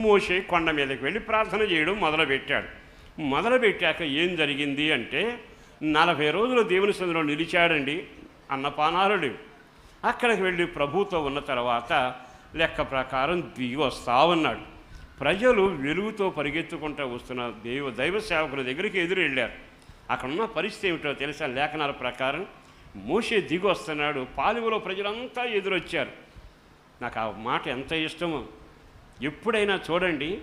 మోషే కొండ మీదకి వెళ్ళి ప్రార్థన చేయడం మొదలుపెట్టాడు. మొదలుపెట్టాక ఏం జరిగింది అంటే నలభై రోజులు దేవుని సందులో నిలిచాడండి అన్నపానాలుడు అక్కడికి వెళ్ళి ప్రభుతో ఉన్న తర్వాత లెక్క ప్రకారం దిగి వస్తా ఉన్నాడు. ప్రజలు వెలుగుతో పరిగెత్తుకుంటూ వస్తున్న దేవ దైవ సేవకుల దగ్గరికి ఎదురు వెళ్ళారు. అక్కడ ఉన్న పరిస్థితి ఏమిటో తెలిసిన లేఖనాల ప్రకారం మోసే దిగి వస్తున్నాడు. పాలుగులో ప్రజలంతా ఎదురొచ్చారు. నాకు ఆ మాట ఎంత ఇష్టమో. ఎప్పుడైనా చూడండి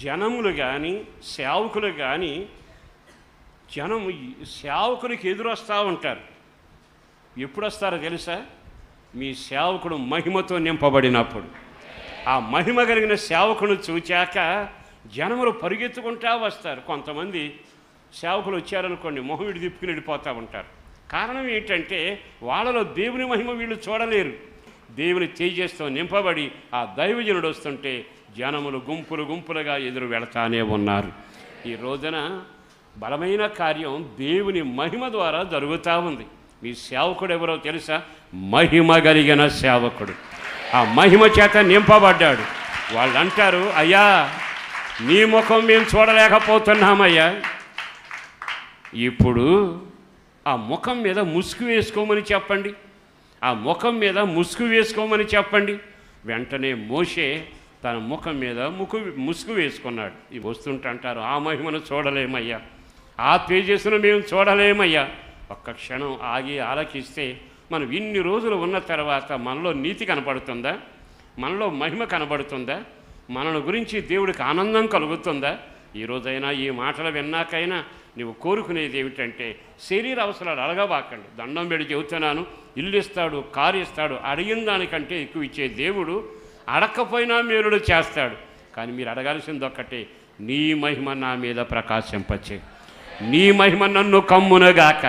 జనములు కానీ సేవకులు కానీ జనం సేవకునికి ఎదురొస్తూ ఉంటారు. ఎప్పుడు వస్తారో తెలుసా? మీ సేవకుడు మహిమతో నింపబడినప్పుడు. ఆ మహిమ కలిగిన సేవకును చూచాక జనములు పరిగెత్తుకుంటా వస్తారు. కొంతమంది సేవకులు వచ్చారనుకోండి మొహం విడి తిప్పుకుని వెళ్ళిపోతూ ఉంటారు. కారణం ఏంటంటే వాళ్ళలో దేవుని మహిమ వీళ్ళు చూడలేరు. దేవుని తేజస్తో నింపబడి ఆ దైవజనుడు వస్తుంటే జనములు గుంపులు గుంపులుగా ఎదురు వెళతానే ఉన్నారు. ఈ రోజున బలమైన కార్యం దేవుని మహిమ ద్వారా జరుగుతూ ఉంది. మీ సేవకుడు ఎవరో తెలుసా? మహిమ కలిగిన సేవకుడు. ఆ మహిమ చేత నింపబడ్డాడు. వాళ్ళు అంటారు అయ్యా నీ ముఖం మేము చూడలేకపోతున్నామయ్యా. ఇప్పుడు ఆ ముఖం మీద ముసుగు వేసుకోమని చెప్పండి. ఆ ముఖం మీద ముసుగు వేసుకోమని చెప్పండి. వెంటనే మోషే తన ముఖం మీద ముకు ముసుగు వేసుకున్నాడు. ఇవి వస్తుంటారు ఆ మహిమను చూడలేమయ్యా. ఆ తేజస్సును మేము చూడలేమయ్యా. ఒక్క క్షణం ఆగి ఆలకిస్తే మనం ఇన్ని రోజులు ఉన్న తర్వాత మనలో నీతి కనపడుతుందా మనలో మహిమ కనబడుతుందా? మనను గురించి దేవుడికి ఆనందం కలుగుతుందా? ఈ రోజైనా ఈ మాటలు విన్నాకైనా నువ్వు కోరుకునేది ఏమిటంటే శరీర అవసరాలు అడగబాకండి దండం పెడి చెబుతున్నాను ఇల్లు ఇస్తాడు కారు ఇస్తాడు అడిగిన దానికంటే ఎక్కువ ఇచ్చే దేవుడు అడగకపోయినా మేలుడు చేస్తాడు. కానీ మీరు అడగాల్సింది ఒక్కటే నీ మహిమ నా మీద ప్రకాశింపచే నీ మహిమ నన్ను కమ్మునగాక.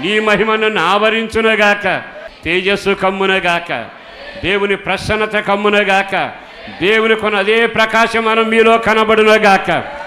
నీ మహిమ నన్ను ఆవరించునగాక. తేజస్సు కమ్మునగాక. దేవుని ప్రసన్నత కమ్మునగాక. దేవుని కొన అదే ప్రకాశం మనం మీలో కనబడునగాక.